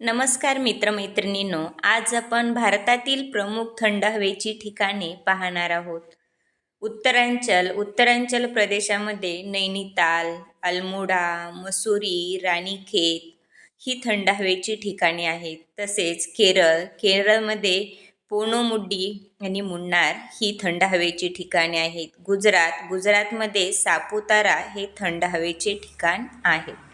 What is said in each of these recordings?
नमस्कार मित्रमैत्रिणींनो आज आपण भारतातील प्रमुख थंड हवेची ठिकाणे पाहणार आहोत. उत्तरांचल उत्तरांचल प्रदेशामध्ये नैनिताल अल्मोडा मसुरी राणीखेत ही थंड हवेची ठिकाणे आहेत. तसेच केरळ केरळमध्ये पोनोमुड्डी आणि मुन्नार ही थंड हवेची ठिकाणे आहेत. गुजरात गुजरातमध्ये सापुतारा हे थंड हवेचे ठिकाण आहे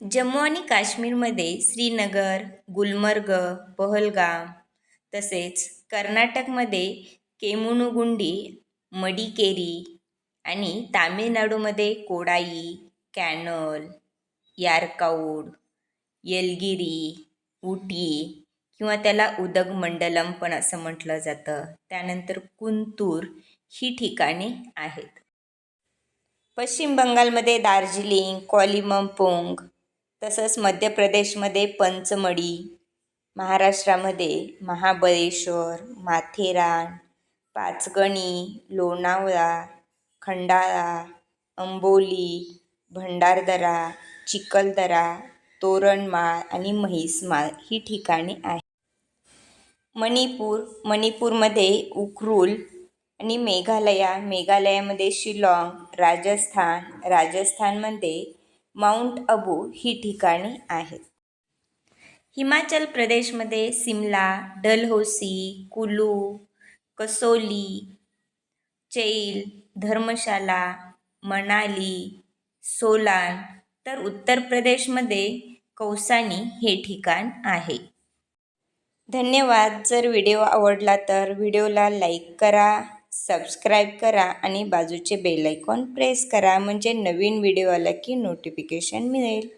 जम्मू आणि काश्मीरमध्ये श्रीनगर गुलमर्ग पहलगाम तसेच कर्नाटकमध्ये केमुनुगुंडी मडिकेरी आणि तामिळनाडूमध्ये कोडाई कॅनल यारकाऊड येलगिरी उटी किंवा त्याला उदक मंडलम पण असं म्हटलं जातं. त्यानंतर कुंतूर ही ठिकाणे आहेत. पश्चिम बंगालमध्ये दार्जिलिंग कॉलिमपोंग तसंच मध्य प्रदेशमध्ये पंचमढी महाराष्ट्रामध्ये महाबळेश्वर माथेरान पाचगणी लोणावळा खंडाळा अंबोली भंडारदरा चिखलदरा तोरणमाळ आणि म्हैसमाळ ही ठिकाणे आहेत. मणिपूर मणिपूरमध्ये उखरुल आणि मेघालया मेघालयामध्ये शिलाँग राजस्थान राजस्थानमध्ये माउंट अबू ही ठिकाणे आहेत. हिमाचल प्रदेशमध्ये सिमला डलहौसी कुलू कसोली चैल धर्मशाला मनाली सोलान तर उत्तर प्रदेशमध्ये कौसानी हे ठिकाण आहे. धन्यवाद. जर व्हिडिओ आवडला तर व्हिडिओला लाईक करा. सबस्क्राईब करा आणि बाजूचे बेल आयकॉन प्रेस करा म्हणजे नवीन व्हिडिओ आला की नोटिफिकेशन मिळेल.